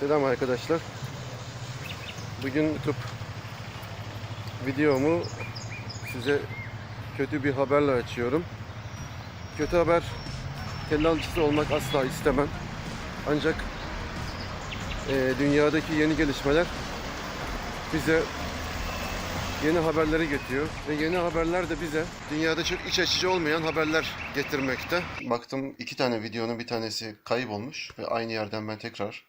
Selam arkadaşlar. Bugün YouTube videomu size kötü bir haberle açıyorum. Kötü haber tellalıcısı olmak asla istemem. Ancak eee, dünyadaki yeni gelişmeler bize yeni haberleri getiriyor ve yeni haberler de bize dünyada çok iç açıcı olmayan haberler getirmekte. Baktım iki tane videonun bir tanesi kaybolmuş ve aynı yerden ben tekrar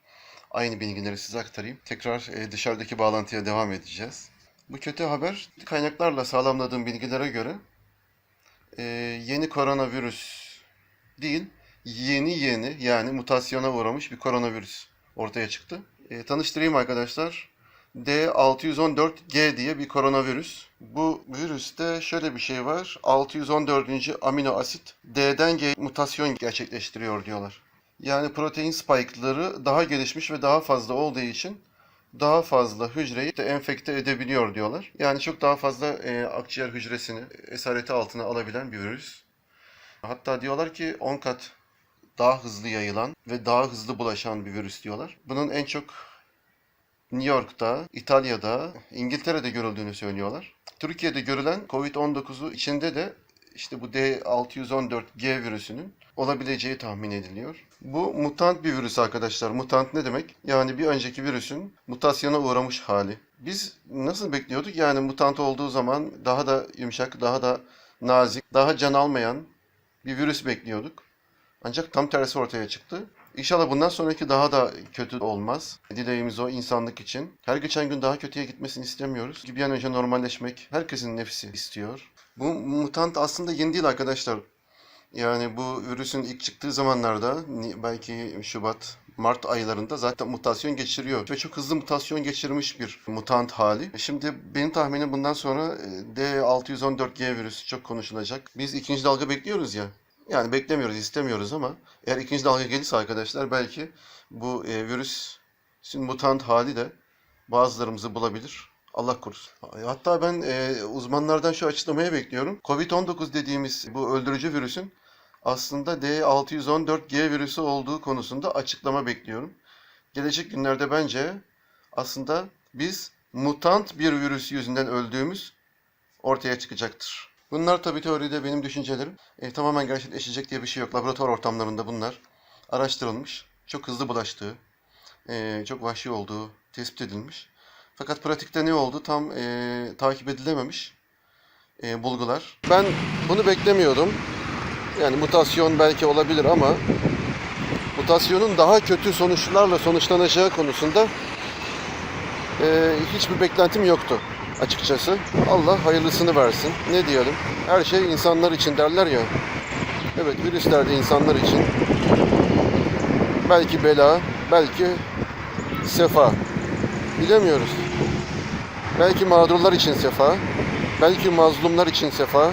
aynı bilgileri size aktarayım. Tekrar e, dışarıdaki bağlantıya devam edeceğiz. Bu kötü haber kaynaklarla sağlamladığım bilgilere göre e, yeni koronavirüs değil, yeni yeni yani mutasyona uğramış bir koronavirüs ortaya çıktı. E, tanıştırayım arkadaşlar. D614G diye bir koronavirüs. Bu virüste şöyle bir şey var. 614. amino asit D'den G mutasyon gerçekleştiriyor diyorlar. Yani protein spike'ları daha gelişmiş ve daha fazla olduğu için daha fazla hücreyi de enfekte edebiliyor diyorlar. Yani çok daha fazla e, akciğer hücresini esareti altına alabilen bir virüs. Hatta diyorlar ki 10 kat daha hızlı yayılan ve daha hızlı bulaşan bir virüs diyorlar. Bunun en çok New York'ta, İtalya'da, İngiltere'de görüldüğünü söylüyorlar. Türkiye'de görülen COVID-19'u içinde de işte bu D614G virüsünün olabileceği tahmin ediliyor. Bu mutant bir virüs arkadaşlar. Mutant ne demek? Yani bir önceki virüsün mutasyona uğramış hali. Biz nasıl bekliyorduk? Yani mutant olduğu zaman daha da yumuşak, daha da nazik, daha can almayan bir virüs bekliyorduk. Ancak tam tersi ortaya çıktı. İnşallah bundan sonraki daha da kötü olmaz. Dileğimiz o insanlık için. Her geçen gün daha kötüye gitmesini istemiyoruz. Bir an önce normalleşmek herkesin nefsi istiyor. Bu mutant aslında yeni değil arkadaşlar. Yani bu virüsün ilk çıktığı zamanlarda belki Şubat, Mart aylarında zaten mutasyon geçiriyor. Ve çok hızlı mutasyon geçirmiş bir mutant hali. Şimdi benim tahminim bundan sonra e, D614G virüsü çok konuşulacak. Biz ikinci dalga bekliyoruz ya. Yani beklemiyoruz, istemiyoruz ama eğer ikinci dalga gelirse arkadaşlar belki bu e, virüsün mutant hali de bazılarımızı bulabilir. Allah korusun. Hatta ben e, uzmanlardan şu açıklamayı bekliyorum. Covid-19 dediğimiz bu öldürücü virüsün aslında D614G virüsü olduğu konusunda açıklama bekliyorum. Gelecek günlerde bence aslında biz mutant bir virüs yüzünden öldüğümüz ortaya çıkacaktır. Bunlar tabii teoride benim düşüncelerim. E, tamamen gerçekleşecek diye bir şey yok. Laboratuvar ortamlarında bunlar araştırılmış. Çok hızlı bulaştığı, e, çok vahşi olduğu tespit edilmiş. Fakat pratikte ne oldu tam e, takip edilememiş e, bulgular. Ben bunu beklemiyordum. Yani mutasyon belki olabilir ama mutasyonun daha kötü sonuçlarla sonuçlanacağı konusunda e, hiçbir beklentim yoktu açıkçası. Allah hayırlısını versin. Ne diyelim? Her şey insanlar için derler ya. Evet virüsler de insanlar için. Belki bela, belki sefa. Bilemiyoruz. Belki mağdurlar için sefa, belki mazlumlar için sefa,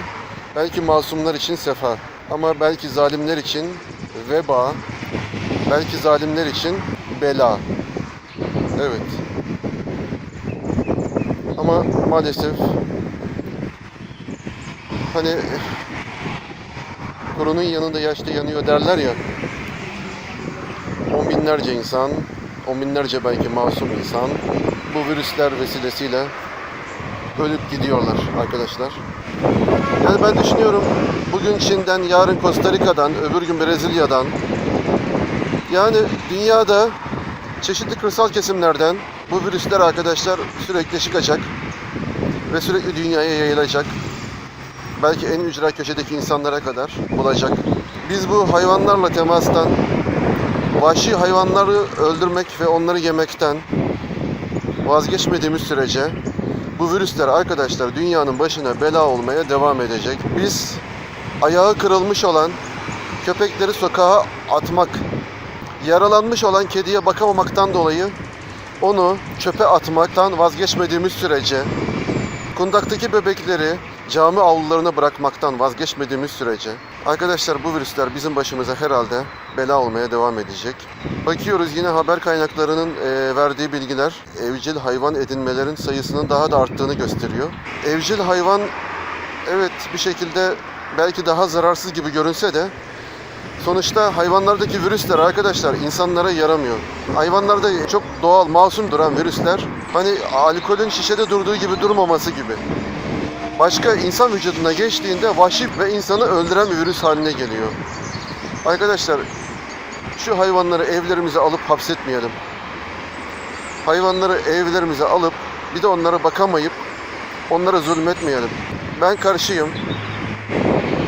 belki masumlar için sefa. Ama belki zalimler için veba, belki zalimler için bela. Evet. Ama maalesef hani kurunun yanında yaşta yanıyor derler ya. On binlerce insan, on binlerce belki masum insan bu virüsler vesilesiyle ölüp gidiyorlar arkadaşlar. Yani ben düşünüyorum bugün Çin'den, yarın Costa Rica'dan, öbür gün Brezilya'dan yani dünyada çeşitli kırsal kesimlerden bu virüsler arkadaşlar sürekli çıkacak ve sürekli dünyaya yayılacak. Belki en ücra köşedeki insanlara kadar bulacak. Biz bu hayvanlarla temastan, vahşi hayvanları öldürmek ve onları yemekten vazgeçmediğimiz sürece bu virüsler arkadaşlar dünyanın başına bela olmaya devam edecek. Biz ayağı kırılmış olan köpekleri sokağa atmak, yaralanmış olan kediye bakamamaktan dolayı onu çöpe atmaktan vazgeçmediğimiz sürece, kundaktaki bebekleri cami avlularına bırakmaktan vazgeçmediğimiz sürece arkadaşlar bu virüsler bizim başımıza herhalde bela olmaya devam edecek. Bakıyoruz yine haber kaynaklarının e, verdiği bilgiler evcil hayvan edinmelerin sayısının daha da arttığını gösteriyor. Evcil hayvan evet bir şekilde belki daha zararsız gibi görünse de Sonuçta hayvanlardaki virüsler arkadaşlar insanlara yaramıyor. Hayvanlarda çok doğal, masum duran virüsler hani alkolün şişede durduğu gibi durmaması gibi. Başka insan vücuduna geçtiğinde vahşi ve insanı öldüren bir virüs haline geliyor. Arkadaşlar şu hayvanları evlerimize alıp hapsetmeyelim. Hayvanları evlerimize alıp bir de onlara bakamayıp onlara zulmetmeyelim. Ben karşıyım.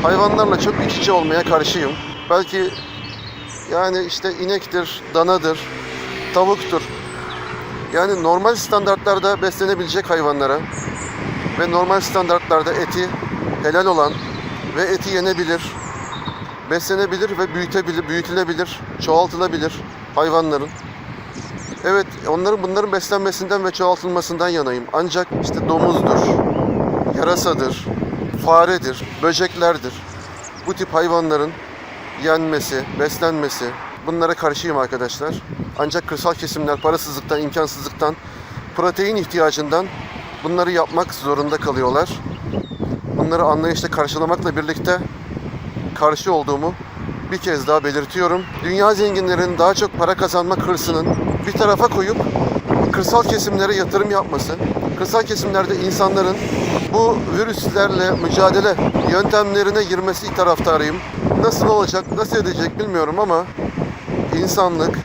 Hayvanlarla çok iç içe olmaya karşıyım. Belki yani işte inektir, danadır, tavuktur. Yani normal standartlarda beslenebilecek hayvanlara ve normal standartlarda eti helal olan ve eti yenebilir, beslenebilir ve büyütebilir, büyütülebilir, çoğaltılabilir hayvanların. Evet, onların bunların beslenmesinden ve çoğaltılmasından yanayım. Ancak işte domuzdur, yarasadır, faredir, böceklerdir. Bu tip hayvanların yenmesi, beslenmesi bunlara karşıyım arkadaşlar. Ancak kırsal kesimler parasızlıktan, imkansızlıktan, protein ihtiyacından bunları yapmak zorunda kalıyorlar. Bunları anlayışla karşılamakla birlikte karşı olduğumu bir kez daha belirtiyorum. Dünya zenginlerinin daha çok para kazanma hırsının bir tarafa koyup kırsal kesimlere yatırım yapması, kırsal kesimlerde insanların bu virüslerle mücadele yöntemlerine girmesi taraftarıyım. Nasıl olacak, nasıl edecek bilmiyorum ama insanlık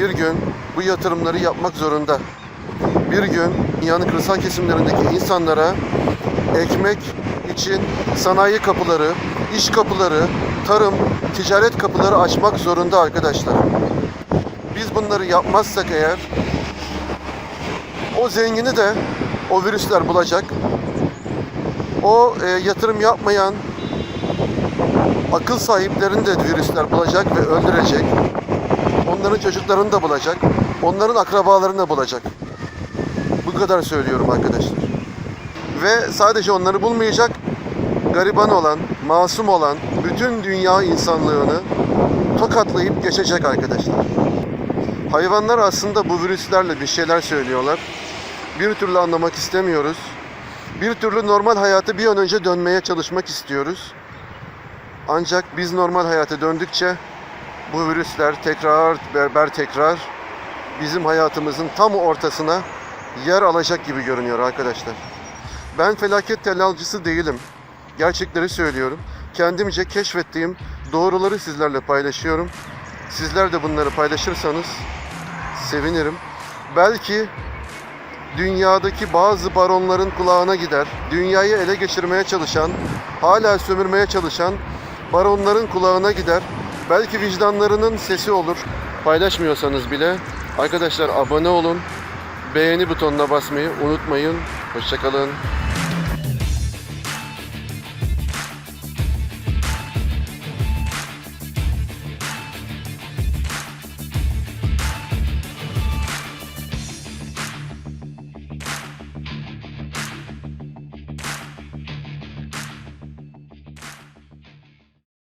bir gün bu yatırımları yapmak zorunda. Bir gün dünyanın kırsal kesimlerindeki insanlara ekmek için sanayi kapıları, iş kapıları, tarım, ticaret kapıları açmak zorunda arkadaşlar. Biz bunları yapmazsak eğer o zengini de o virüsler bulacak. O e, yatırım yapmayan akıl sahiplerini de virüsler bulacak ve öldürecek. Onların çocuklarını da bulacak. Onların akrabalarını da bulacak. Bu kadar söylüyorum arkadaşlar. Ve sadece onları bulmayacak, gariban olan, masum olan bütün dünya insanlığını tokatlayıp geçecek arkadaşlar. Hayvanlar aslında bu virüslerle bir şeyler söylüyorlar. Bir türlü anlamak istemiyoruz. Bir türlü normal hayata bir an önce dönmeye çalışmak istiyoruz. Ancak biz normal hayata döndükçe bu virüsler tekrar berber tekrar bizim hayatımızın tam ortasına yer alacak gibi görünüyor arkadaşlar. Ben felaket tellalcısı değilim. Gerçekleri söylüyorum. Kendimce keşfettiğim doğruları sizlerle paylaşıyorum. Sizler de bunları paylaşırsanız sevinirim. Belki dünyadaki bazı baronların kulağına gider. Dünyayı ele geçirmeye çalışan, hala sömürmeye çalışan baronların kulağına gider. Belki vicdanlarının sesi olur. Paylaşmıyorsanız bile arkadaşlar abone olun. Beğeni butonuna basmayı unutmayın. Hoşçakalın.